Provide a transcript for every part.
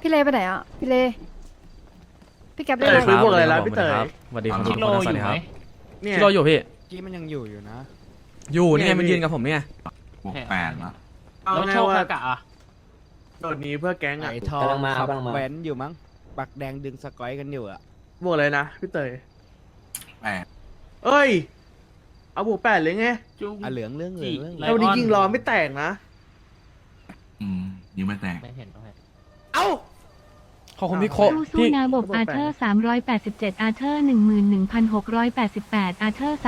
พี่เลไปไหนอะ พี่เล พี่แก๊ปเตได้ยไหคุมยพวกอะไรแล้วสวัสพี่ดีเตยครับสวัสดีครับชิโร่สวัสดีครับเนี่ยชิโร่อยู่พี่กี้มันยังอยู่อยู่นะ อยู่นี่ไงเนี่ยมันพี่ยืนกับผมเนี่ยบวกแปดนะเอาแล้วไงโชคว่าฮากะอะโดดหนี้เพื่อแก๊งอะไอ้ทองกำลังมาขับกำลังมาแว้นอยู่มั้งปักแดงดึงสกอยกันอยู่อะบวกอะไรนะพี่เตยแปดเอ้ย เอาบวกแปดเลยไงจุงอะเหลืองเรื่องเหลืองเรื่องไล แล้ววันนี้ยิงรอไม่แตกนะ อืมยิงไม่แตก ไม่เห็นไม่เห็นเอ้า ขอบคุณพี่โคสู้พี่ๆนะบบอาเธอร์387อาเธอร์11,688อาเธอร์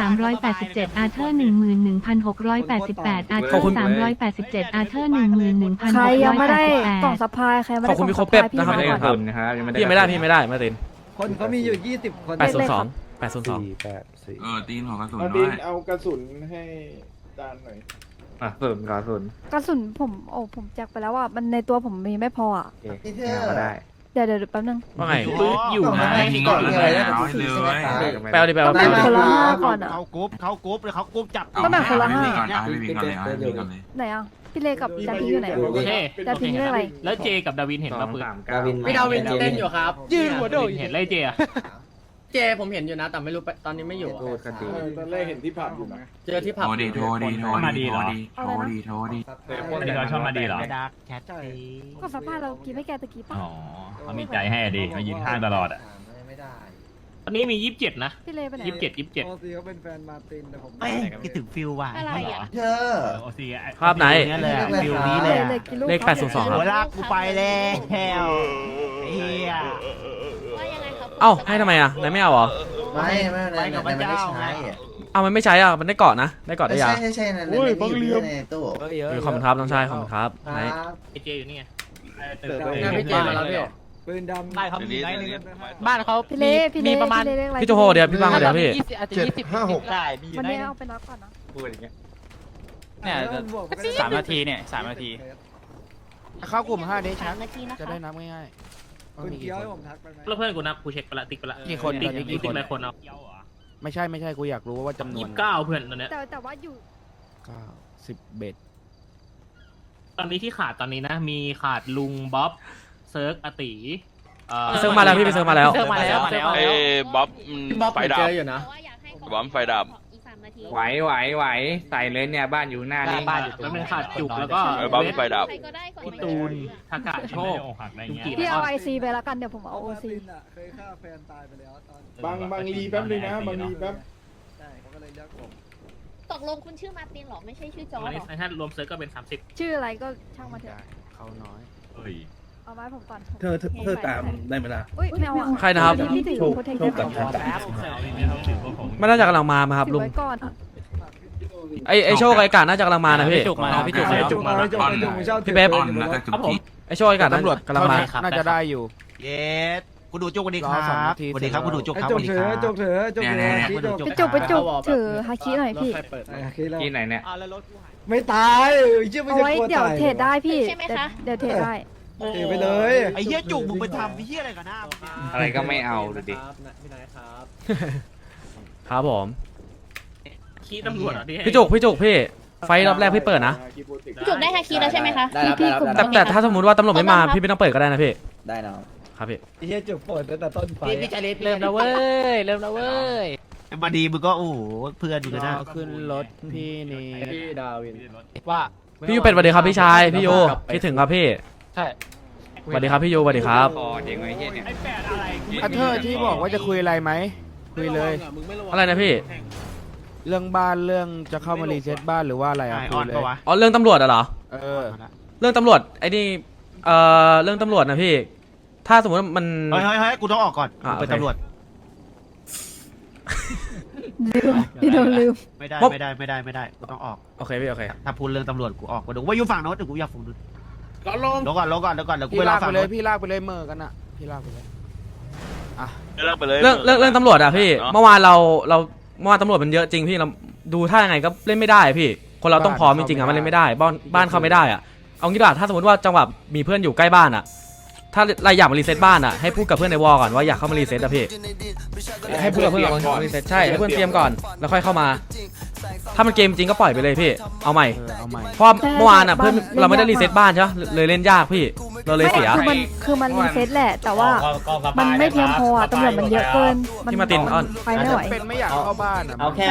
387อาเธอร์11,688อาเธอร์387อาเธอร์11,688ใครยังไม่ได้กล่องซัพพลายใครไม่ขอได้บคุณพี่กโคล่องเป๊ปซัพพลายนะครับพี่มาก่อนพี่ยังไม่ได้พี่ไม่ได้มาตินคนเขามีอยู่ยี่สิบคนแปดศูนย์สองแปดศูนย์สองแปดสี่เออตีนขอกระสุนมาด้ดิวนยเอากระสุนให้จานหน่อย อะสุนก่อนสุนกระสุนผมโอ้ผมแจกไปแล้วอะมันในตัวผมมีไม่พออะพี่เธอก็ได้ เดี๋ยวเดี๋ยวเดี๋ยวแป๊บนึงว่าไงอยู่นะยิงก่อนเลยเอาให้เลยแปลว่าดิแปลว่าต้องแบ่งคนละห้าก่อนอะเขากรุ๊ปเขากรุ๊ปหรือเขากรุ๊ปจับเอาก็แบ่งคนละให้ห้าวิ่งก่อนเอาให้วิ่งก่อนเลยเอาให้วิ่งก่อนเลยไหนอะพี่เลกับจาพีอยู่ไหนอะโอเคดาวินเรื่องอะไรแล้วเจกับดาวินเห็นป่ะปืนดาวินพี่ดาวินเต้นอยู่ครับ ยืนหัวโดดเห็นไล่เจอะ เจผมเห็นอยู่นะ แต่ไม่รู้ไปตอนนี้ไม่อยู่โทษคดีเออตอนแรกเห็นที่ผับอยู่นะเจอที่ผับโทรดีโทรดีโทรดีโทรดีโทรดีโทรดีอันนี้เขาชอบมาดีเหรอ ดักแคทก็ซัพพลายเรากินไม่แกตะกี้ป่ะอ๋อเขามีใจให้อะดิมายืนข้างตลอดอะ ไม่ได้ตอนนี้มียี่สิบเจ็ดนะพี่เลไปไหนยี่สิบเจ็ดยี่สิบเจ็ดโอซีเขาเป็นแฟนมาร์ตินแต่ผมเอ้ยคิดถึงฟิลว่ะอะไรอะเธอโอซีภาพไหนนี่แหละฟิลนี้เลเลยยเลยกินลูกเลข802ครับหัวลากกูไปแล้วเฮีย เอ้าให้ทำไมอะไหนไม่เอาเหรอไม่ไม่ไม่ไม่ไม่ได้ใช้อะเอามันไม่ใช้อะมันได้เกาะนะได้เกาะได้ยาใช่ใช่ใช่นั่นนี่อยู่ในตู้เยอะเออขอบคุณครับน้องชายขอบคุณครับไหนไอเจอยู่นี่ไงงานพี่เจมาแล้วพี่ปืนดำบ้านเขามีไหมบ้านเขาพี่เลพี่เลมีประมาณพี่เลเรียกอะไรพี่โจโฮเดี๋ยวพี่บังเดี๋ยวพี่อาจจะยี่สิบห้าหกได้มีอยู่วันในนี้เอาไปรับก่อนนะพูดอย่างเงี้ยเนี่ยสามนาทีเนี่ยสามนาที เข้ากลุ่ม5เดชัสานมนาทีนะจะคะได้นับง่ายๆว่า คุณมีกี่เกี้ยวคให้นผมทักไปไหมแล้วเพื่อนกูนับกูเช็คไปละติ๊กไปละกี่คนติ๊กตอนนี้กี่ติ๊กคนหลายคนเอาไม่ใช่ไม่ใช่กูอยากรู้ว่าจำนวยี่นสิบเก้าเพื่อนตอนเนี้ยแต่แต่ว่าอยู่เก้าสิบเบ็ดตอนนี้ที่ขาดตอนนี้นะ มีขาดลุงบ๊อบเซิร์กอาติเอ่อพี่เซิร์ฟมาแล้วพี่พี่เซิร์ฟมาแล้ว เซิร์ฟมาแล้วมาแล้ว เอ้บ๊อบพี่บ๊อบผมเจออยู่นะแต่ว่าอยากให้เขาหวังไฟดับอีกสาม นาทีไหวไหวไหวใส่เลยเนี่ยบ้านอยู่หน้านี่บ้านอยู่แล้วมันขาดจุกแล้วก็เออบ๊อบเวทไฟดับ ใครก็ได้ขอพี่ให้ตูนมาทากาโชคยุกิพี่แล้วเอาก็ไอซีไปแล้วกันเดี๋ยวผมเอาโอซีเคยฆ่าแฟนตายไปแล้วตอนบางบางรีแป๊บนึงนะบางรีแป๊บใช่เขาก็เลยเรียกผมตกลงคุณชื่อมาร์ตินเหรอไม่ใช่ชื่อจตออนร์นี้หรอถ้ารวมเซิร์กก็เป็นสามสิบชื่ออะไรก็ช่างมาเถได้อะเขาน้อยเอาไว้ผมก่อนเธอเธอตามได้ไหมล่ะ อุ้ยไม่เอาอะใครนะครับ พี่พี่ถือโปรเทคได้ไหมไม่น่าจะกำลังมามาครับถือลุง ไว้ก่อนไอไอโชคไอการน่าจะกำลังมานะพี่จุกมาแล้วพี่จุกมาแล้ว จุกมาจุกมาจุกมาชอบพี่เป๊ปออนแล้วก็จุกจิกไอโชคไอการน่าตำรวจกำลังมา น่าจะได้อยู่ เยสกูดูจุกวันนี้ครรัอสองบนาที สวัสดีครับกูดูจุกครับจุสกวัสดีเถครัอะบจุกเถอะจุกเถอะชี้จุกไปจุกไปจุกถือฮาคิหน่อยพี่ ที่ไหนเนี่ย ไม่ตายเชื่อไม่เอาใช่ไว้กลัวเดี๋ยวตายเทรดได้พี่ ใช่ไหมคะ เดี๋ยวเทรดได้ เทไปเลย ไอ้เหี้ยจุกมึงไปทำไอ้เหี้ยอะไรกันหน้ามึงเนี่ยอะไรก็ไม่เอาดูดิพี่นายครับครับผมขี้ตำรวจเหรอที่ให้พี่จุกพี่จุกพี่ไฟรอบแรกพี่เปิดนะพี่จุกได้ฮาคีแล้วใช่ไหมคะได้แล้วได้แล้วแต่แต่ถ้าสมมติว่าตำรวจไม่มาพี่ไม่ต้องเปิดก็ได้นะพี่ได้นะครับพี่เฮี้ยจุกปวดตั้งแต่ต้นไฟพี่พี่ชาลิฟเริ่มแล้วเว้ย เริ่มแล้วเว้ยมาดีมึงก็โอ้โหเพื่อนอยู่กันนะเอาขึ้นรถพี่นี่พี่ดาวินว่าพี่ยูเป็ดสวัสดีครับพี่ชายพี่ยูคิดถึงครับพี่ใช่ สวัสดีครับพี่ยูสวัสดีครับ คอเด็กไว้เฮียเนี่ย ไอ้แปดอะไรอาเธอร์ที่บอกว่าจะคุยอะไรไหม คุยเลย อะไรนะพี่ เรื่องบ้านเรื่องจะเข้ามารีเซ็ตบ้านหรือว่าอะไรไออะอคุอยนเลยปะวะอ๋อเรื่องตำรวจอะเหรอ เออ เรื่องตำรวจไอ้นี่ เอ่อ เรื่องตำรวจนะพี่ ถ้าสมมติว่ามัน เฮ้ยเฮ้ยเฮ้ยกูต้องออกก่อนอะกูเป็นโอเค ตำรวจ ลืมพี่โดนลืม ไม่ได้ปุ๊บไม่ได้ ไม่ได้ ไม่ได้ กูต้องออก โอเคพี่โอเค ถ้าพูดเรื่องตำรวจกูออกมาดูว่าอยู่ฝั่งโน้นแต่กูอยากฝั่งนู้น ก็ลงเดี๋ยวก่อนเดี๋ยวก่อนเดี๋ยวก่อนเดี๋ยวกูพี่ไปรอลากฝั่ไปงเลโน้ยนพี่ลากไปเลยเมอกันอะพี่ลากไปเลยเลิกไปเลย เรื่องเรื่องเรื่องตำรวจอะพี่ เนอะ เมื่อวานเราเราเมื่อวานตำรวจมันเยอะจริงพี่เราดูท่ายังไงก็เล่นไม่ได้พี่ คนเราต้องพร้อมจริงๆอะมันเล่นไม่ได้ บ้านบ้านเข้าไม่ได้อะเอางี้ดีกว่าถ้าสมมติว่าจังหวะมีเพื่อนอยู่ใกล้บ้านอะ ถ้าเราอยากมารีเซ็ตบ้านอะให้พูดกับเพื่อนในวอลก่อนว่าอยากเข้ามารีเซ็ตอะพี่ให้พูดกับเพื่อนก่อนว่ารีเซ็ตใช่ให้เพื่อนเตรียมก่อนแล้วค่อยเข้ามา ถ้ามันเกมจริงก็ปล่อยไปเลยพี่เอาใหม่เออเอาใหม่เพราะใช่เมื่อวานอะใช่เพื่อนบ้านเราไม่ได้เล่รีนยากเซ็ตบ้านใช่ปะเลยเล่นยากพี่เราเลยเสียคือมันคือมันรีเซ็ตแหละ แต่ว่ามันไม่เพียงพออะตำรวจมันเยอะเกินพี่มาร์ตินอ้อนไฟไม่ไหวเป็นไม่อยากเข้าบ้านอะเอาแค่ใ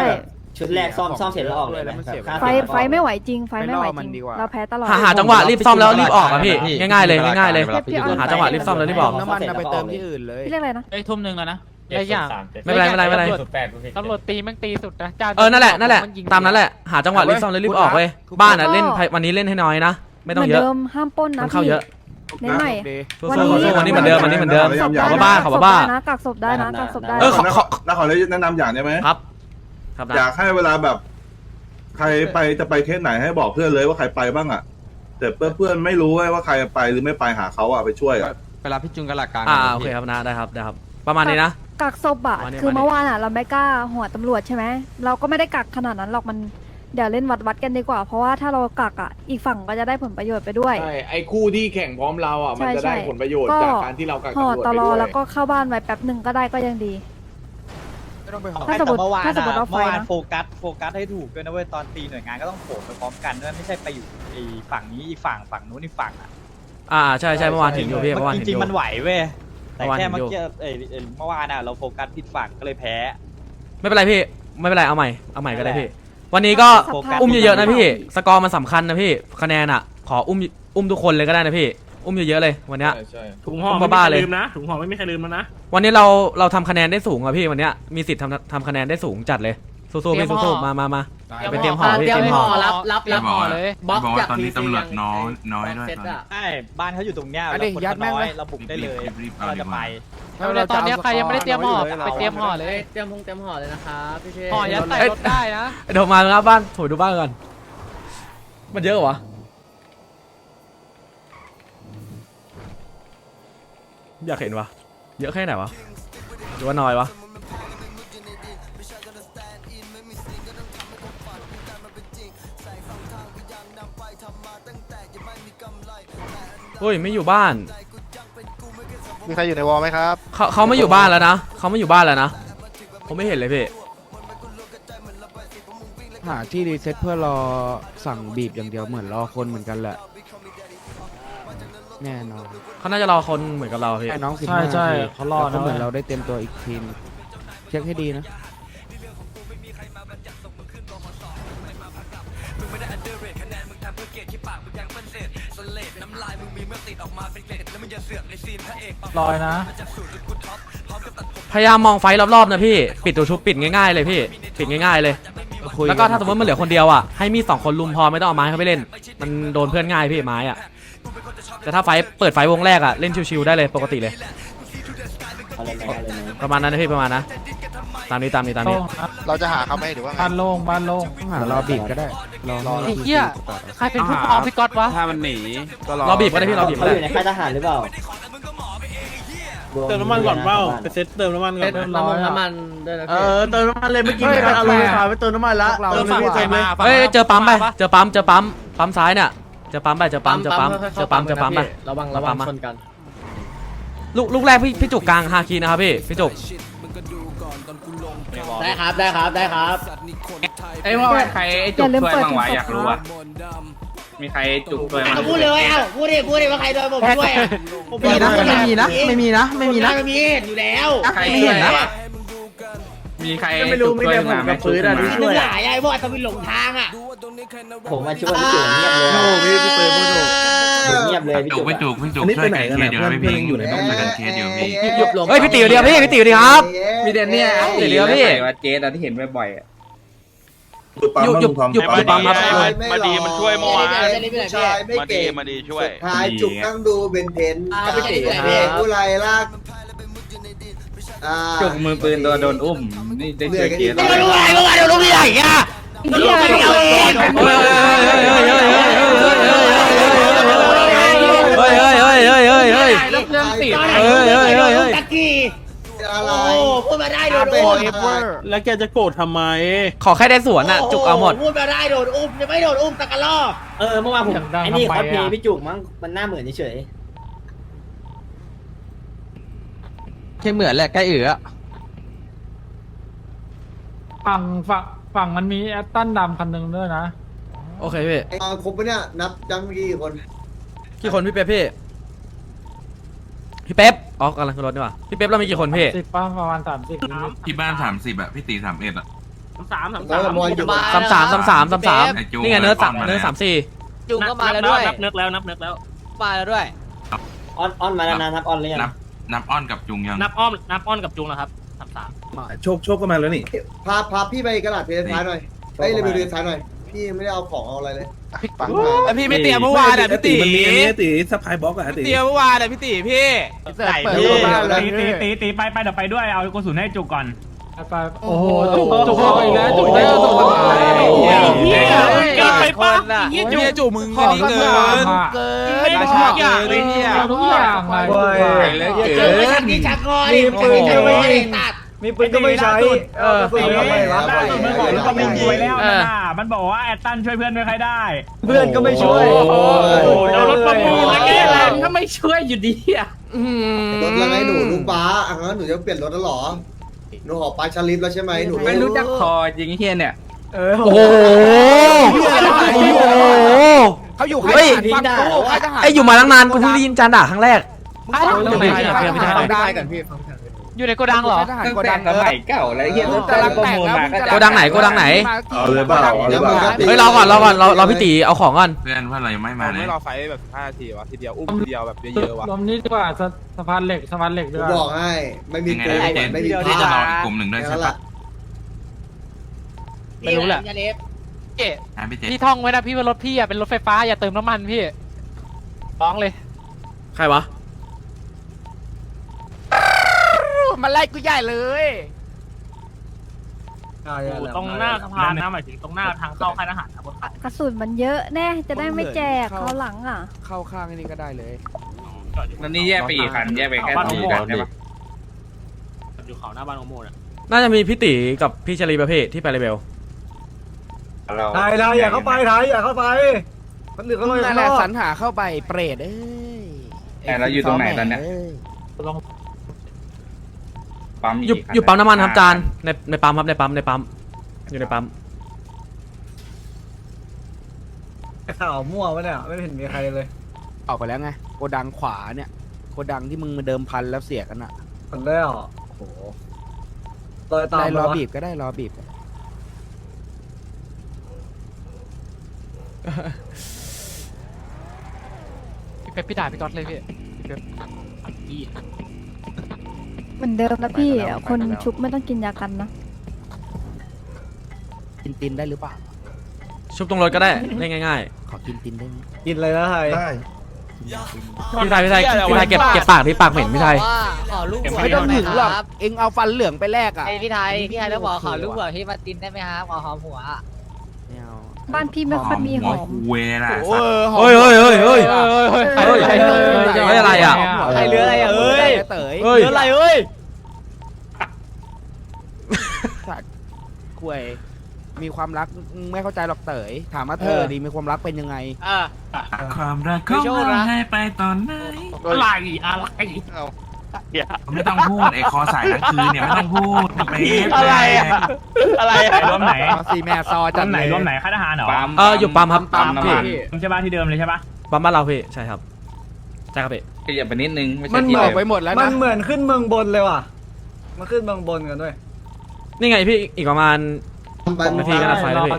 ช่แบบชุดแรกซ่อมซ่อมเสร็จแล้วออกเลยแล้วมันเสียค่าไฟเสร็จไฟไม่ไหวจริง ไฟไม่ไหวไม่รอมัจนริงดีกว่าเราแพ้ตลอด หาหาจังหวะรีบซ่อมแล้วรีบออกอะพี่ง่ายๆเลยง่ายๆเลยพี่ออนหาจังหวะรีบซ่อมแล้วรีบออกน้ำมันเอาไปเติมที่อื่นเลย พี่เรียกอะไรนะเอ้ยทุ่มหนึ่งแล้วนะได้อย่างไม่เป็นไรไม่เป็นไรไม่เป็นไรตำรวจตีแม่งตีสุดนะจ้าเออนั่นแหละนั่นแหละตามนั้นแหละหาจังหวะรีบซ่อมแล้วรีบออกเว้ยบ้านอะเล่นวันนี้เล่นให้น้อยนะไม่เหต้องมือนเยอะเดิมห้ามปล้นนะมันเข้าเยอะเน้นใหม่สู้วันๆนี้สู้ๆวันนี้เหมือนเดิมวันนี้เหมือนเดิมศพขอได้บ้านะขอบ้ากักศพได้นะกักศพได้เออนะขอขอน้าขอแนะนำอย่างได้ไหมครับ ครับอยานะกให้เวลาแบบ ใครไปจะไปเคสไหนให้บอกเพื่อนเลยว่าใครไปบ้างอะแต่เพื่อนเพื่อนไม่รู้ว่าใครไปหรือไม่ไปหาเขาอะไปช่วยอะเวลาพี่จุนกับหลักการอ่าโอเคครับนะได้ครับได้ครับ ประมาณนี้นะกักศพอะวันนี้คือวันนี้เมื่อวานอะเราไม่กล้าหัวตำรวจใช่ไหมเราก็ไม่ได้กักขนาดนั้นหรอกมันเดี๋ยวเล่นวัดวัดๆกันดีกว่า เพราะว่าถ้าเรากักอะอีกฝั่งก็จะได้ผลประโยชน์ไปด้วยใช่ไอ้คู่ที่แข่งพร้อมเราอะมันจะใช่ได้ใช่ผลประโยชน์ก็จากการที่เรากักห่อตำรวจตไปลอด้วยแล้วก็เข้าบ้านไว้แป๊บหนึ่งก็ได้ก็ยังดี ไม่ต้องไปหอถ้าสมมติเมื่อวานถ้าสมมติอะเราไฟเมื่อวานนะ โฟกัสโฟกัสให้ถูกด้วยนะเว้ยตอนตีหน่วยงานก็ต้องโผล่ไปพร้อมกันด้วยไม่ใช่ไปอยู่ไอีฝั่งนี้อีกฝั่งฝั่งนู้นอีกฝั่งอะอ่าใช่ใช่เมื่อวานเห็นอยู่พี่เมื่อวานจเห็นอริงยู่ ๆมันไหวเว้ยแต่เมื่อวานแค่เห็นเมื่ออยู่ กี้เอ้ยเอ้ยเมื่อวานอะเราโฟกัสผิดฝั่งก็เลยแพ้ ไม่เป็นไรพี่ไม่เป็นไรเอาใหม่เอาใหม่ก็ได้พี่ วันนี้ก็โฟกัส อุ้มเยอะๆนะพี่สกอร์มันสำคัญนะพี่คะแนนอะ ขออุ้มอุ้มทุกคนเลยก็ได้นะพี่ อุ้มเยอะๆเลยวันเนี้ย ใช่ใช่ถุงห่อผมไม่มีบ้าใครเลย ลืมนะถุงห่อไม่มีใครลืมแล้วนะวันนี้เราเราทำคะแนนได้สูงอะพี่วันเนี้ยมีสิทธิ์ทำทำคะแนนได้สูงจัดเลยสู้ๆพี่สู้ๆมามามา ไปเตรียมห่อพี่เตรียมห่อ รับรับรับห่อเลยบอกว่าตอนนี้ตำรวจน้อยน้อยด้วยตอนนี้ใช่บ้านเขาอยู่ตรงเนี้ยอันเรานี้คนยัดแม่งน้อเลย ยเราบุกได้เลยรีบๆเอาเราดีจะกไปว่าแล้วตอนนี้ใครยังไม่ได้เตรียมห่อไปเตรียมห่อเลย เตรียมพงเตรียมห่อเลยนะครับพี่เชษ ห่อยัดใส่รถได้นะ เดี๋ยวมาครับบ้านโถยดูบ้านก่อนมันเยอะเหรอวะ อยากเห็นวะเยอะแค่ไหนวะหรือว่าน้อยวะเฮ้ยไม่อยู่บ้าน มีใครอยู่ในวอลไหมครับ เขาเขาไม่อยู่บ้านแล้วนะเขาไม่อยู่บ้านแล้วนะผมไม่เห็นเลยพี่หาที่รีเซ็ตเพื่อรอสั่งบีบอย่างเดียวเหมือนรอคนเหมือนกันแหละ แน่นอนเขาน่าจะรอคนเหมือนกับเราพี่ให้น้องสิบใช่ห้าใช่ทีเขารอแล้วก็นะเหมือนเราได้เต็มตัวอีกทีมเช็คให้ดีนะลอยนะพยายามมองไฟรอบๆนะพี่ ปิดตัวชุบปิดง่ายๆเลยพี่ ปิดง่ายๆเลย คุยแล้วก็ถ้าสมมติมันเหลือคนเดียวอะ ให้มีสองคนลุมพอไม่ต้องเอาไม้เข้าไปเล่น มันโดนเพื่อนง่ายพี่ไม้อะ แต่ถ้าไฟเปิดไฟวงแรกอะเล่นชิวๆได้เลยปกติเลย อะไรไหมอะไรไหมประมาณนั้นนะพี่ประมาณนะตามนี้ตามนี้ตามนี้ เราจะหาเขาไหมหรือว่าไงบ้านโล่งบ้านโล่งต้องหารอบีบก็ได้รอรอให้เหี้ยก่อนใครเป็นผู้ปกครองพี่ก๊อตวะ ถ้ามันหนีก็รอรอบีบก็ได้พี่รอบีบก็เขาได้ อยู่ในค่ายทหารหรือเปล่าเติมน้ำมันก่อนเปล่าไปเซ็ตเติมน้ำมันก่อนน้ำมันน้ำมันด้วยนะเอพี่อเติมน้ำมันเลยเมื่อกี้มีการเอาลงไฟฟ้าไปเติมน้ำมันละพวกเราเติมเลยพี่เติมเลย เฮ้ยเจอปั๊มไปเจอปั๊มเจอปั๊มปั๊มซ้ายเนี่ยเจอปั๊มไปเจอปั๊มเจอปั๊มเจอปั๊มเจอปั๊มไป ระวังระวังชนกัน ลูกลูกแรกพี่พี่จุกกลางฮาคีนะครับพี่พี่จุกได้ครับได้ครับได้ครับ ไอ้ว่าใครไอ้จุกช่วยบ้างวะอยากรู้ว่ามีใครจุกด้วยมั้ยพูดเลยเอ้าพูดดิพูดดิว่าใครโดนผมช่วยอะผมมีนะไม่มีนะ ไม่มีนะ ไม่มีนะ ไม่มีเห็นอยู่แล้วใครเห็นนะมีใครไม่รู้ไม่ได้ผมกับปืนอะที่ที่ช่วยหอะลายไอ้พวกอัศวินหลงทางอะ ผมมาช่วยพี่จุ๋มเงียบเลยโอ้พี่พี่เติมพูดถูกเงียบเลยพี่จุจุ๋กมไม่จุกไม่จุกช่วยกันเคสเดี๋ยวไม่พิงช่วยกันเคสเดี๋ยวมีเฮ้ยพี่ติ๋วเดียวพี่พี่ติ๋วดีครับมีเดนเนี่ยติ๋วเดียวพี่เจสที่เห็นบ่อยๆอยู่อยู่อยู่อยู่ปั๊มครับมาดีมันช่วยเมื่อวานผู้ชายไม่มาดีเก่งมาดีช่วยทายจุกนั่งดูไม่เก่งผู้ไรลากจุกมือปืนโดนโดนอุ้มนี่ได้ช่วยเกียร์ไม่รู้อะไรเมื่อวานเดี๋ยวรู้ที่ไหนอะเหี้ยไม่เอาเองเฮ้ยเฮ้ยเฮ้ยเฮ้ยเฮ้ยเฮ้ยเฮ้ยแล้วเครื่องติดเฮ้ยเฮ้ยเฮ้ยเฮ้ยตะกี้โอ้พูดมาได้โดนอุ้มแล้วแกจะโกรธทำไม ขอแค่ได้สวนอะ จุกเอาหมด พูดมาได้โดนอุ้มจะไม่โดนอุ้มตะกะลอเออเมื่อวานผมไอ้นี่คอสเพย์พี่จุกมั้งมันหน้าเหมือนเฉยแค่เหมือนแหละใกล้เอือฝั่งฝั่ง ฝั่งมันมีแอตตันดำคันหนึ่งด้วยนะ โอเคพี่ครบปะเนี่ย นับจังกี่คนกี่คนพี่เป๊ปพี่ พี่เป๊ปอ๋อกำลังขึ้นรถนี่หว่าพี่เป๊ปเรามีกี่คนพี่ สิบป้าประมาณสามสิบที่บ้านสามสิบอะพี่ตีสามเอ็ดอะสามสามแล้สาวมมอนอยู่สามสามสามสามสามสามไอ้จูนี่ไงเนื้อสามมาแล้วเนื้อสามสี่จุงก็มาแล้วด้วยนับนึกแล้วนับนึกแล้ว มาแล้วด้วย ออนออนมาแล้วนะครับออนเลยนับนับอ้อนกับจุงยังนับอ้อมนับอ้อนกับจุงนะครับสามสาม โชคโชคก็มาแล้วนี่ พาพาพี่ไปกระดาษเทเลท้ายหน่อยไปเลยไปเรียนท้ายหน่อย พี่ไม่ได้เอาของเอาอะไรเลยแล้วพี่ไม่เตรียมเมื่อวานอะพี่ตีมันมีอันนี้ตีสปายบ็อกอะตีเตรียมเมื่อวานอะพี่ตีพี่เปิดเปิดตัวบ้านเลยตีตีตีไปไปเดี๋ยวไปด้วยเอากระสุนให้จุกก่อนไปโอ้โหจุกจุกอีกแล้วจุกได้จุกเหี้ยเกินไปปะเฮียจุกมึงอันนี้เกินเกินไม่ทุกอย่างเลยเนี่ยทุกอย่างเลยเกินนี่ชักงอยมีปืนก็ไม่ให้ตัด มีปืนก็ไม่ใช้เออ ปืนก็ไม่รับมันบอกแล้วก็ไม่ยิงแล้วนะมันบอกว่าแอตตันช่วยเพื่อนไม่ค่อยได้เพื่อนก็ไม่ช่วยโอ้โหเอารถประมูลมาแก้แรงถ้าไม่ช่วยอยู่ดีอะรถแล้วไงหนูลุงป้าอะงั้นหนูจะเปลี่ยนรถแล้วหรอหนูขอปลาชาลิฟแล้วใช่ไหมหนูไม่รู้จักคอจริงเฮียเนี่ยโอ้โหโอ้โหเขาอยู่เฮ้ยฟังกูค่ายทหารไอยอยู่มาตั้งนานกูเพิ่งได้ยินจานด่าครั้งแรก อยู่ในโกดังเหรอโกดังสมัยเก่าแล้วเฮียกำลังแต่งแล้วโกดังไหนโกดังไหน เอาเลยเปล่าเอาเลยเปล่า เฮ้ยรอก่อนรอก่อนรอรอพี่ตีเอาของก่อน เพื่อนว่าเรายังไม่มาเลย ไม่รอไฟแบบ5นาทีวะทีเดียวอุ้มทีเดียวแบบเยอะๆวะลมนี้ดีกว่าสะพานเหล็กสะพานเหล็กหด้นูวยบอกให้ ไม่มียังไงโกงนะพี่เจนไม่มีที่ผ้าจะรออีกกลุ่มหนึ่งด้วยใช่ปะไม่รู้แหละนะพี่เจนพี่ท่องไว้นะพี่ว่ารถพี่อะเป็นรถไฟฟ้าอย่าเติมน้ำมันพี่ร้องเลย ใครวะ มันไล่กูใหญ่เลยตรงหน้าสะพานนะหมายถึงตรงหน้าทางเข้าค่ายทหารนะกระสุนมันเยอะแน่ จะได้ไม่แจกเขาวหลังอะ เข้าข้างอันนี้ก็ได้เลย นั่นนี่แยกไปอีกคันแยกไปแค่บ้านสโอองโมคันใช่ปะอยู่เขาหน้าบ้านโอโมนะน่าจะมีพี่ตีกับพี่ชลีประเภทที่ไปเลเบลไทยไทยอย่าเข้าไปไทยอย่าเข้าไปคนอื่นเขาไม่นั่นแหละสรรหาเข้าไปเปรตเอ้ยแต่เราอยู่ตรงไหนตอนเนี้ย ปั๊มอยู่อยู่ปั๊มน้ำมันครับจานในในปั๊มครับในปั๊มในปั๊มอยู่ในปั๊มข่าวมั่ววะเนี่ยไม่เห็นมีใครเลยออกไปแล้วไงโกดังขวาเนี่ยโกดังที่มึงมาเดิมพันแล้วเสียกันอะคนแล้วโอ้โหรอยตามได้รอวะบีบก็ได้รอบีบพี่เป็ดพี่ด่าพี่ก๊อตเลยพี่เหมือนเดิมนะพี่คนชุบไม่ต้องกินยากันนะกินตินได้หรือเปล่า ชุบตรงรถก็ได้เล่นง่ายขอกินตินได้ไหมกินเลยนะไทยๆพี่ไทยพี่ไทยพี่ไทยเก็บเก็บปากที่ปากเหม็นพี่ไทยขอลูกไม่ต้องถึงหรอก เอ็งเอาฟันเหลืองไปแลกอะ ไอพี่ไทยพี่ไทยต้องบอกขอลูกหัวพี่มาตินได้ไหมครับขอหอมหัวไม่เอา บ้านพี่ไม่ค่อยมีหอมเวล่ะโอ้สัตว์ยเฮ้ยเฮ้ยเฮ้ยเฮ้ยเฮ้ยเฮ้ย เฮ้ยเฮ้ยอะไรอะใครเหลืออะไรอะเอ้ยเต๋ยเฮ้ยเหลืออะไรเอ้ยสัตว์คุยมีความรักไม่เข้าใจหรอกเต๋ยถามว่าเธอดีมีความรักเป็นยังไง อ่าความรักของเราให้ไปตอนไหนอะไรอะไร ไม่ต้องพูดไอ้คอสายนักคืนเนี่ยไม่ต้องพูดเป๊ะอะไรอะอะไรไหนรวมไหนเอาสีแม่ซอรจัวดมไหนเลยรวมไหนค่ายทหารเหรอปั๊มเอออยู่ปั๊มครับปั๊มน้ำพี่มันใช่ป่ะที่เดิมเลยใช่ป่ะปั๊มบ้านเราพี่ใช่ครับใช่ครับพี่ขยับไปนิดนึงไม่มัใช่นที่บเดิอกมไปหมดแล้วมันะนเหมือนขึ้นเมืองบนเลยว่ะมาขึ้นเมืองบนกันด้วยนี่ไงพี่อีกประมาณไปสองนาทีก็น่าไฟแล้วพี่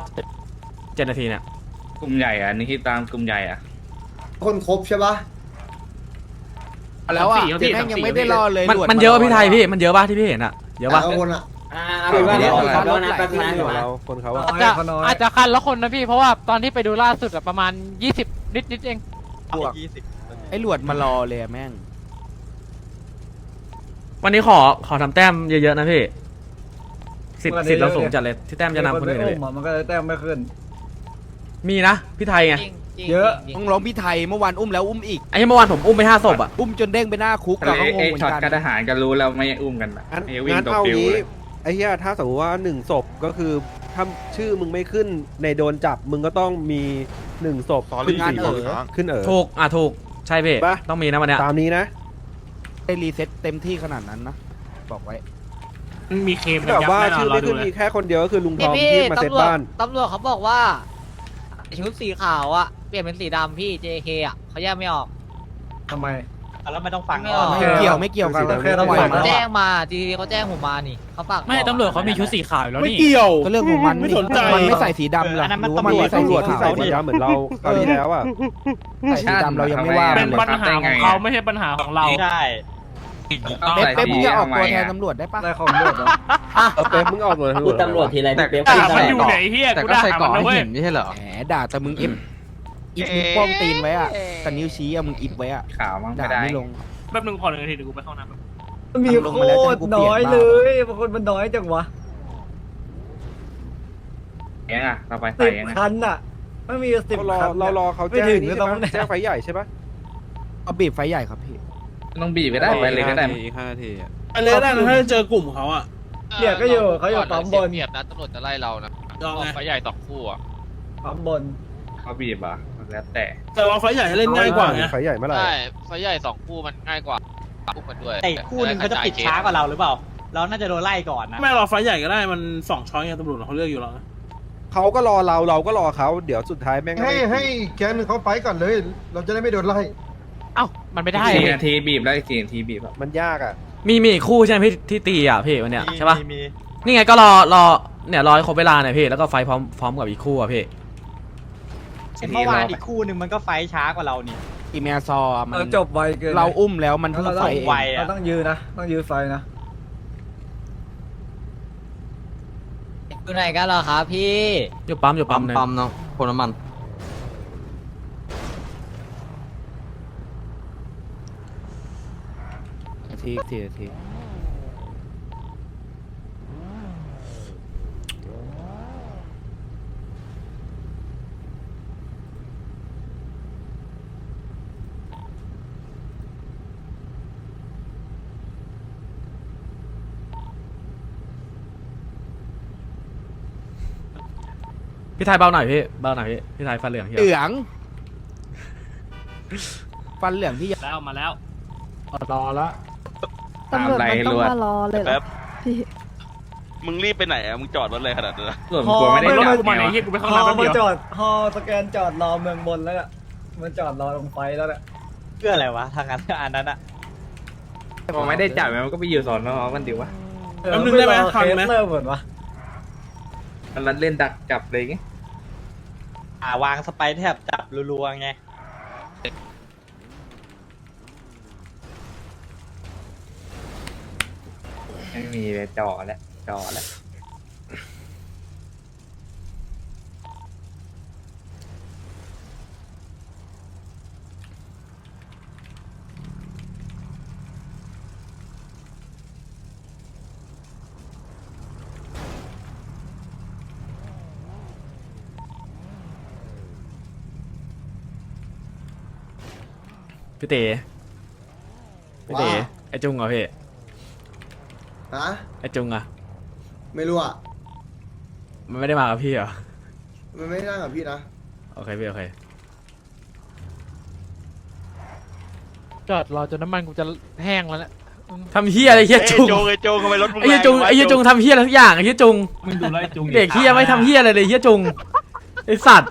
เจ็ดนาทีเนี่ยกลุ่มใหญ่อะนี่ที่ตามกลุ่มใหญ่อะคนครบใช่ปะ แล้วอะเจ๊แม่งยังไม่ได้รอเลยมันหลวดมันเยอะรพี่ไทยพี่มันเยอะป่ะที่พี่เห็นอะเยอะป่ะแต่ละคนอะเป็นว่าเดี๋ยวเดี๋ยวขอโทษนะนะแป๊แป๊บบนึนึงงนะเราคนเขาอะอาจจะเขาน้อยอาจจะคันละคนนะพี่เพราะว่าตอนที่ไปดูล่าสุดอะประมาณ 20 นิดนิดๆเองพวกไอ้หลวดมารอเลยอะแม่ง วันนี้ขอขอทำแต้มเยอะๆนะพี่สิทธิ์สิทธิ์เราสูงจัดเลยที่แต้มจะนำคนอื่นเลยอุ้มอะมันก็เลยแต้มไม่ขึ้น มีนะพี่ไทยไง เยอะต้องร้องพี่ไทยเมื่อวานอุ้มแล้วอุ้มอีก ไอ้เมื่อวานผมอุ้มไปห้าศพอะ อุ้มจนเด้งไปหน้าคุกกับเขางงไอ้เหมือช็อตนกัการนทหารก็รู้แล้วไม่อุ้มกันอะงั้นไอ้วิ่งงั้นตกเอาปิวงี้เลยไอ้เหี้ยถ้าสมมติว่าหนึ่งศพก็คือถ้าชื่อมึงไม่ขึ้นในโดนจับมึงก็ต้องมีหนึ่งศพขึ้นงานสี่เออขึ้นเออ ถูก อะถูก ใช่พี่ ปะ ต้องมีนะวันเนี้ยตามนี้นะ ได้รีเซ็ตเต็มที่ขนาดนั้นนะ บอกไว้มันมีเคมกันแบบยับว่าแน่นอชื่นอรอไม่ดูขึ้นเลยมีแค่คนเดียวก็คือลุงทพี่อมพี่ที่มาเซ็ตตำรวจบ้าน ตำรวจเขาบอกว่าชุดสีขาวอะ เปลี่ยนเป็นสีดำพี่ JK อะเขาแยกไม่ออก ทำไม แล้วไม่ต้องฟังไม่ก่อนออกไม่เกี่ยวไม่เกี่ยวกันโอเคต้องปล่อยปล่อยมาแล้วแจ้งมา JK เขาแจ้งผมมานี่เขาฝากไม่บอกตำรวจเขามีชุดสีขาวอยู่แล้วไม่นี่ เกี่ยว ก็เรื่องของมันไม่สนใจ มันไม่ใส่สีดำหรอกอันนั้นมันรู้ว่าตำรวจไม่ใส่ตำรสีวจที่ขาใส่วสีดำเหมือนเราคราวที่แล้วอะ ใส่สีดำเรายังไม่ว่าเป็นเลยปัญหาของเขาไม่ใช่ปัญหาของเราใช่เป๊ปเป๊ปมึงจะออกตัวแทนตำรวจได้ปะอะไรของตำรวจเหรอเออเป๊ปมึงออกหน่วยพูดตำรวจทีไรพี่เป๊ปด่ามันอยู่ไหนเฮียกูด่ามันนะเว้ยแหมด่าแต่มึงอิฟ อิฟมึงป้องตีนไว้อะแต่นิ้วชี้อะมึงอิฟไว้อะขาวมั้งด่าไม่ได้ ไม่ลง แป๊บนึงพอหนึ่งนาทีเดี๋ยวกูไปเข้าน้ำแป๊บมันมีโคตรน้อยเลยบางคนมันน้อยจังวะยังอะเราไปใส่สิบยังไงคันอะไม่มีสิบเรารอคันเรารอเขาไม่แจ้งถึงนี่ก็ใช่ต้องไหมแจ้งไฟใหญ่ใช่ปะเอาบีบไฟใหญ่ครับพี่ ต้องบีบไปได้ไปเลยก็ได้อีกห้านาทีอะอะไรได้นะถ้าเจอกลุ่มเขาอะเนี่ยก็อยู่เขาอยู่ปั๊มบนเงียบนะตำรวจจะไล่เรานะลองไง ไฟใหญ่ต่อคู่อะปั๊มบนเขาบีบอะ แล้วแต่แต่ว่าไฟใหญ่เล่นง่ายกว่าไงไฟใหญ่เมื่อไหร่ใช่ไฟใหญ่สองคู่มันง่ายกว่าคู่กันด้วยแต่อีกคู่หนึงเขาจะปิดช้ากว่าเราหรือเปล่า เราน่าจะโดนไล่ก่อนนะไม่รอไฟใหญ่ก็ได้มันสองช้อยไงตำรวจเขาเลือกอยู่แล้วเขาก็รอเราเราก็รอเขาเดี๋ยวสุดท้ายแม่งก็ให้ไม่ให้แก๊งหนึ่งเขาไปก่อนเลย เราจะได้ไม่โดนไล่เอ้ามันไม่ได้สี่นาทีบีบแล้วอีกสี่นาทีบีบอะมันยากอะมีมีอีกคู่ใช่ไหมพี่ที่ตีอะพี่วันเนี้ยใช่ปะมีมีนี่ไงก็รอรอเนี่ยรอให้ครบเวลาหน่อยพี่แล้วก็ไฟพร้อมพร้อมกับอีกคู่อะพี่ เมื่อวานอีกคู่หนึ่งมันก็ไฟท์ช้ากว่าเรานี่ อีเมลซอร์อะมันเราจบไวเกินเราอุ้มแล้วมันเพิ่งไฟเองไวอะเราต้องยืนนะ ต้องยืนไฟนะ อยู่ไหนกันเหรอครับพี่อยู่ปั๊มอยู่ปั๊มเลยปั๊มเนาะคนน้ำมันนาทีสี่นาที พี่ไทยเบาหน่อยพี่เบาหน่อยพี่พี่ไทยฟันเหลืองเฮียเหลือง ฟันเหลืองพี่แล้วมาแล้วรอละตำรวจมันต้องมารอเลยเหรอพี่มึงรีบไปไหนอะมึงจอดรถเลยขนาดนั้นอะส่วนตัวไม่ได้ไม่จับกูมาไหนไงเฮียกูไปเข้าฮอน้ำแป๊บมาเดียวจอดฮอสแกนจอดรอเมืองบนแล้วน่ะมันจอดรอลงไฟแล้วน่ะเพื่ออะไรวะทางนั้นอันนั้นอะพอไม่ได้จับมันก็ไปอยู่สอนน้องมันดีวะแป๊บนึงได้ไหมทันไหมเริ่มหมดวะมันรัดเล่นดักจับเลยไง อ่าวางสไปแทบจับรัวๆไง ไม่มีเลยจ่อแล้วจ่อแล้ว พี่เต๋พี่เต๋ว้าไอจุงเหรอพี่ฮะไอจุงอะไม่รู้อะมันไม่ได้มากับพี่เหรอมันไม่นั่งกับพี่นะโอเคพี่โอเคจอดรอจนน้ำมันกูจะแห้งแล้วนะทำเฮียอะไรเฮียจุงโจงไอ้โจงทำไมรถมึงไอ้เฮียจุงไอ้เฮียจุงทำเฮียอะไรทุกอย่างไอ้เฮียจุงมึงดูไล่จุงเด็กเฮียไม่ทำเฮียอะไรเลยเฮียจุงไอสัตว์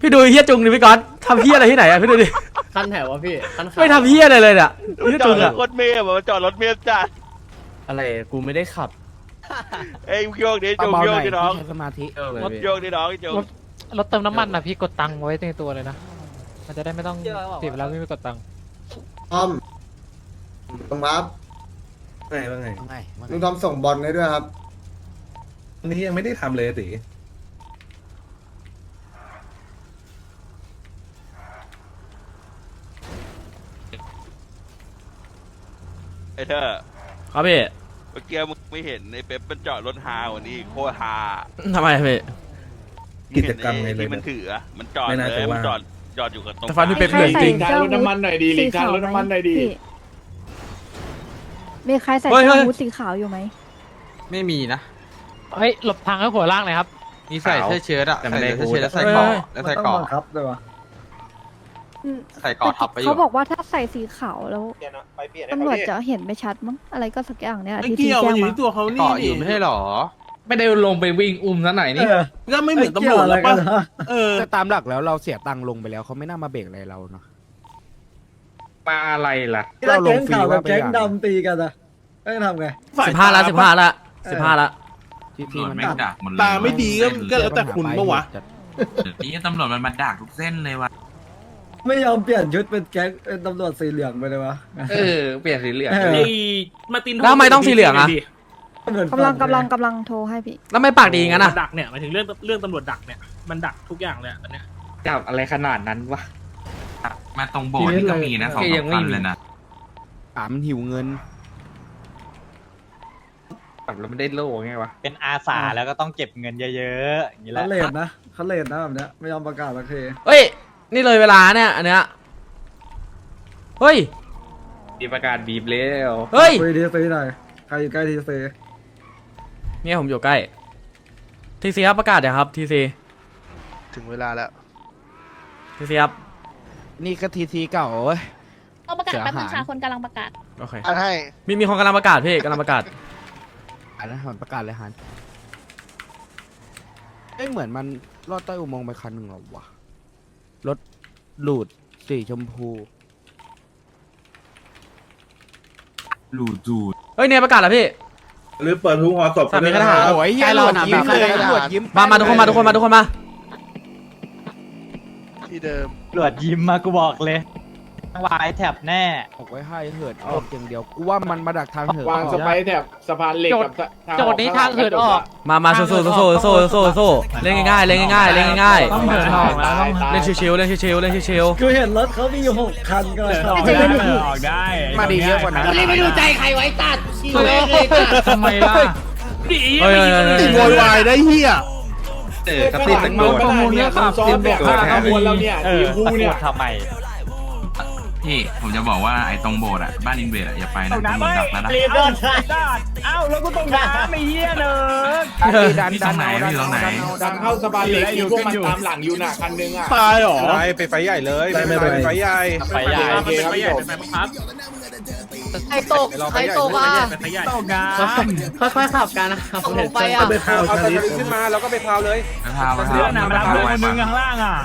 พี่ดูไอ้เฮียจุงดิพี่ก๊อตทำเฮียอะไรที่ไหนอะพี่ดูดิ ขั้นแถววะพี่ขั้นไม่ทำเฮียอะไรเลยเนี่ยไอ้เฮียจอจุดงรอะถรถเมย์แบบว่าจอดรถเมย์จัดอะไรกูไม่ได้ขับเอ้ยโยกดิโจงเบาๆโยหกน่อยดิน้องใช้สมาธิโยกดิน้องโจงรถเติมน้ำมันนะพี่กดตังค์ไว้ในตัวเลยนะ มันจะได้ไม่ต้องเสียเวลาวิ่งไปกดตังค์ทอมตรงครับไงว่าไงว่าไงว่าไงลุงทอมส่งบอลให้ด้วยครับอันนี้ยังไม่ได้ทำเลยติ อ้เธอครับพี่เมื่อกี้มึงไม่เห็นไอ้เป๊ปมันจอดรถฮาวันนี้โคตรฮาทำไมพี่ กิจกรรมไงเห็นเลยที่มันถืออะมันจอดไม่น่าเลจะยว่ามั มันจอดจอดอยู่กับตรงแต่ฟันพี่เป๊ปใครเหลืองจริงใส่เสื้อฮูดสีขาวไหมพี่มีใครใส่เฮ้ยเสื้อเฮ้ย ฮูดสีขาวอยู่ไหม ไม่มีนะเฮ้ย หลบทางให้หัวล่างเลยครับ มีใส่เสื้อเชิ้ตอะแต่ไม่ได้ใส่เสื้อเชิ้ตแล้วใส่พูดเกราะแล้วใส่เกราะครับเลยวะ อืมใส่ก่อทับไปอยู่ เขาบอกว่าถ้าใส่สีขาวแล้วตำรวจจะเห็นไม่ชัดมั้งอะไรก็สักอย่างเนี่ยที่ที่แจ้งมาเกาะอยู่ไม่ใช่หรอ ไม่ได้ลงไปวิ่งอุ้มซะหน่อยนี่ ก็ไม่เหมือนตำรวจแล้วปะเออ แต่ตามหลักแล้วเราเสียตังค์ลงไปแล้วเขาไม่น่ามาเบรกอะไรเราเนาะ มาอะไรล่ะเราลงฟรีว่าไปอย่างตีกันอะเอ้ยทำไง สิบห้าละสิบห้าละสิบห้าละที่ตำรที่วจมันไม่งดักหมดเลยตาไม่ดีก็ก็แล้วแต่คุณปะวะ เดี๋ยวนี้ตำรวจมันมาดักทุกเส้นเลยว่ะ ไม่ยอมเปลี่ยนชุดเป็นแก๊งเป็นตำรวจสีเหลืองไปเลยวะ เออเปลี่ยนสีเหลือง เออ ไอ้มาร์ตินแล้วทำไมต้องสีเหลืองอะกำลังกำลังกำลังโทรให้พี่ แล้วไม่ปากดีงั้นอะ ดักเนี่ยหมายถึงเรื่องเรื่องตำรวจดักเนี่ยมันดักทุกอย่างเลยอะตอนเนี้ยจับอะไรขนาดนั้นวะ มาตรงโบสถ์นี่ก็มีนะสองยัสามงไม่พันมีเลยนะปามันหิวเงิน จับแล้วไม่ได้โล่ไงวะ เป็นอาสาแล้วก็ต้องเก็บเงินเยอะๆอย่างนี้แหเขาละเลทนะเขาเลทนะแบบเนี้ยไม่ยอมประกาศสักทีเฮ้ย นี่เลยเวลาเนี่ยอันเนี้ยเฮ้ย มีประกาศบีบแล้วเฮ้ยคุยทีซีหน่อยใครอยู่ใกล้ทีซีเนี่ยผมอยู่ใกล้ทีซีครับประกาศเดี๋ยวครับทีซีถึงเวลาแล้ว ทีซีครับนี่ก็ทีทีเก่าเว้ยต้องประกาศเสียแป๊บนึงหายค่ะคนกำลังประกาศ โอเคอันให้ มีมีคนกำลังประกาศพี่กำลังประกาศอันนั้นมันประกาศเลยฮันเอ้ยเหมือนมันลอดใต้อุโมงค์ไปคันหนึ่งเหรอวะ รถหลูดสีชมพู หลูจูดเฮ้ยเนี่ยประกาศแล้วพี่ หรือเปิดทุกหัวศพสามีคาถาโอ้ยเหี้ยหลวดยิ้มเลยหลวดยิ้มมา มาทุกคนมาทุกคนมาทุกคนมา ที่เดิมตำรวจยิ้มมากูบอกเลย วายแถบแน่ บอกไว้ให้เหิดออกอย่างเดียวกูว่ามันมาดักทางเหิดวางสไปร์แถบสะพานเหล็กกับโจทย์นี้ทางเหินออก มามาสู้สู้สู้สู้สู้สู้เล่นง่ายๆเล่นง่ายๆเล่นง่ายต้องเหินออกนะต้องๆเล่นชิวๆเล่นชิวๆเล่นชิวกูเห็นรถเขามีอยู่หกคันก็เลยเข้าไม่ใช่เล่นหรอออกได้มาดีเยอะกว่านั้นรีบไปดูใจใครไว้ตัดตัวเองเลยตัดทำไมล่ะดีๆเฮ้ยเฮ้ยเฮ้ยเฮ้ยโวยวายได้เฮียเออกระติกตะโกนประมูลเนี่ยขับเต็มบอกค่าข้าวมูลแล้วเนี่ยเออตะโกนทำไม พี่ผมจะบอกว่าไอ้ตรงโบสถ์อะบ้านอินเวดอะอย่าไปนะตำรวจดักแล้วนะรีบเดินชาเอ้าแล้วก็ต้องน้ำไม่เยี่ยเนอะดันพี่ตดัรนงไหนเอาดัพี่นตรงไหน ดันเข้าสะพานเหล็กมีพวกมันตามหลังอยู่น่ะคันนึงอะ ตายหรอ ไปไปไฟใหญ่เลยไปไปไปไฟใหญ่ไปใหญ่ไปไปใหญ่ไปไปครับใครตกใครตกอะไปใหญ่ตกงานค่อยๆขับกันนะครับผมไปอะไปเข้าเอาชาตะลิลิฟงขึ้นมาแล้วก็ไปพาวเลยไปพาวไปเดี๋พายววหนามาไปรับพาวคนไว้นึก่องนข้างล่างอะ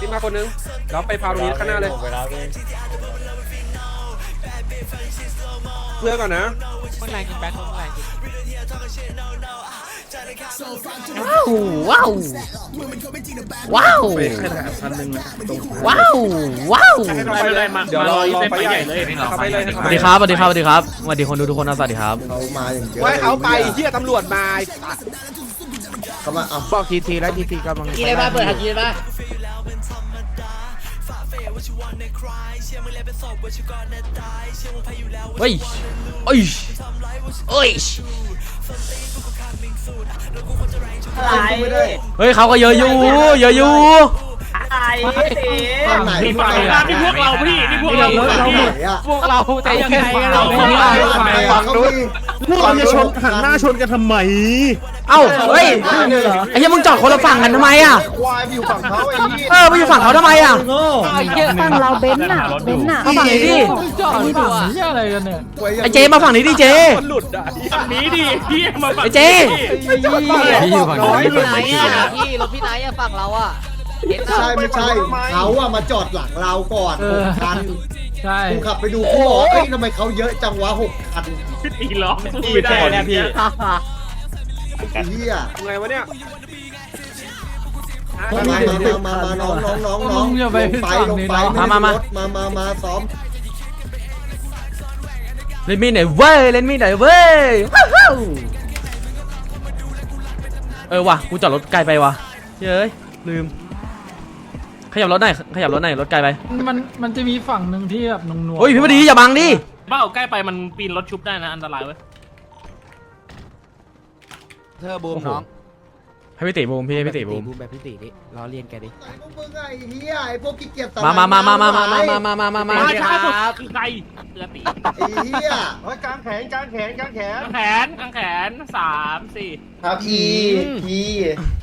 ที่มาคนนึงแล้วไปพาวตรงนี้ข้างหน้าเลยเพื่อนก่อนนะคนแรงกินแบ็คคนแรงกินว้าวว้าวว้าวว้าวว้าวไปเลยมาเดี๋ยวรอรอเส้นไฟไปใหใหญ่ญ่เลยเข้าไปเลยสวัสดีครับสวัสดีครับสวัสดีครับสวัสดีคนดูทุกคนนะสวัสดีครับเขามาอย่างเยอะไว้เขาไปเฮียตำรวจมาเขามาเอาบอกทีทีแล้วทีทีกำลังกินเลยมาเปิดหันกินเลยมา เฮ้ยเอ้ยเอ้ยอะไรเฮ้ยเขาก็เยอะอยู่เยอะอยู่ อะไรสิตอนไหนนี่ฝั่งเรานี่พวกเราพี่นี่พวกเราเราไหนอะพวกเราใจยังไงเราฝั่งนู้นพวกเราจะชนหันหน้าชนกันทำไม เอ้าเฮ้ยไอ้เหี้ยมึงจอดคนละฝั่งกันทำไมอะควายไปอยู่ฝั่งเขาไอ้นี่เออไปอยู่ฝั่งเขาทำไมอะโง่ฝั่งเราเบนซ์น่ะเบนซ์น่ะเอาฝั่งนี้ดิจอดดีกว่าไอ้เจมาฝั่งนี้ดิเจหลุดอะฝั่งนี้ดิพี่มาฝั่งไอ้เจพี่อยู่ฝั่งน้อยนี้ไปพี่ไหนอะพี่รถพี่ไหนอะฝั่งเราอะ เห็นใช่ไม่ใช่เขาอะมาจอดหลังเราก่อนหกคันใช่ กูขับไปดูกูบอกเอ้ยทำไมเขาเยอะจังวะหกคันตีล้อพี่แค่เนี่ยพี่ไอ้เหี้ยไงวะเนี่ยมามามามามาน้องน้องน้องน้องลงไปลงไปมามามามาซ้อมเล่นมีดหน่อยเว้ยเล่นมีดหน่อยเว้ยว้าวเออว่ะกูจอดรถไกลไปว่ะเย้ยลืม ขยับรถหน่อยขยับรถหน่อยรถไกลไปมันมันจะมีฝั่งหนึ่งที่แบบนุ่งๆเฮ้ยพี่พอดีอย่าบังดิเบ้าใกล้ไปมันปีนรถชุบได้นะอันตรายเว้ยเธอบูมน้องให้พี่ติบูมพี่ให้พี่ติบูมบูมแบบพี่ติดิล้อเลียนแกดิไอ้พวกมึงไอ้เหี้ยไอ้พวกขี้เกียจมามามามามามามามามามามามาช้าสุดคือใครเตือตีไอ้เหี้ยเฮ้ยกางแขนกางแขนกางแขนกางแขนกางแขนสามสี่ ครับทีที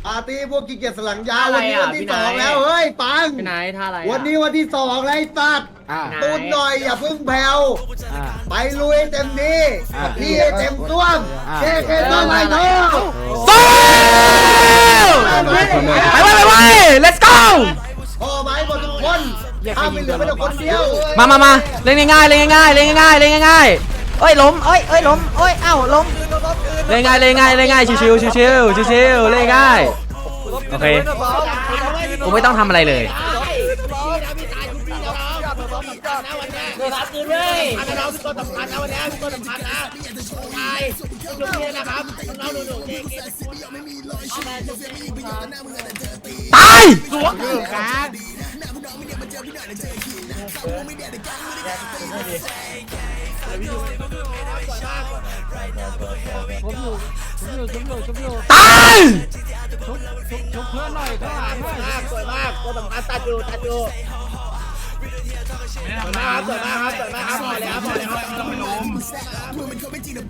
อาร์ตี้พวกขี้เกียจสลังยาววันนี้วันที่สองแล้วเฮ้ยปังไหนท่าอะไรวันนี้วันที่สองแล้วไอ้สัตว์อ่า ตูนหน่อยอย่าเพิ่งแผ่วอ่า ไปลุยเต็มที่อ่าพี่เต็มต้วมอ่าเท่เท่ต้วมไปเถอะสู้ไปไปไปไป let's go พ่อไม้หมดทุกคนถ้าไม่เหลือไม่แต่คนเดียวมามามาเล่นง่ายๆเล่นง่ายๆเล่นง่ายๆเล่นง่ายๆเอ้ยล้มเอ้ยเอ้ยล้มเอ้ยเอ้าล้ม เล่นง่ายเล่นง่ายเล่นง่ายชิวชิวชิวชิวชิวชิวเล่นง่าย โอเค กูไม่ต้องทำอะไรเลย เดือดรับคืนเลยน้องๆทุกคนสำคัญนะวันนี้ทุกคนสำคัญนะใช่ลูกเรียนะครับน้องหนูๆเตาย นาพวกน้องไม่เดียวมาเจอพี่น่อยนะเจอขีนะสาวพวกไม่เดียวแต่กังไม่ได้ตีเลผมอยู่ผมอยู่ผมอยู่ผมอยู่ตายชกชกชกเพื่อนหน่อยข้างหลังหน่อยมากสวยมากตัต่างอัตตาจูตาจูสวยมากสวยมากสวยมากครับพอแล้วพอแล้วต้องไม่ล้ม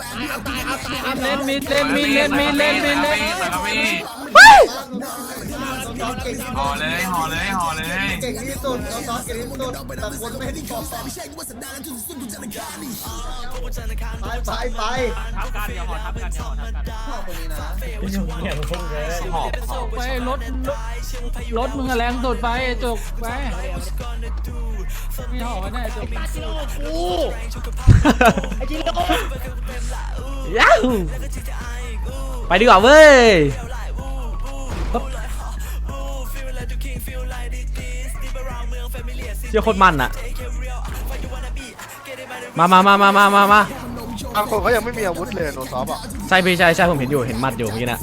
ตายครับตายครับเล่นมิดเล่นมิดเล่นมิดเล่นมิดเล่นมิด ห่อเลยห่อเลยห่อเลย เก่งที่สุดน้องๆเก่งที่สุดแต่คนไม่ให้บอกไปไปไปทับกันอย่าหอทับกันอย่าหอทับกันไปรถรถมึงอะแรงสุดไปจุกไปไม่ห่อไม่ได้จุกย้าวไปดีกว่าเว้ย เชี่ยโคตรมันอะมามามามามามามาบางคนเขายังไม่มีอาวุธเลยโนซอฟอะ ใช่พี่ใช่ใช่ผมเห็นอยู่เห็นหมัดอยู่เมื่อกี้นะ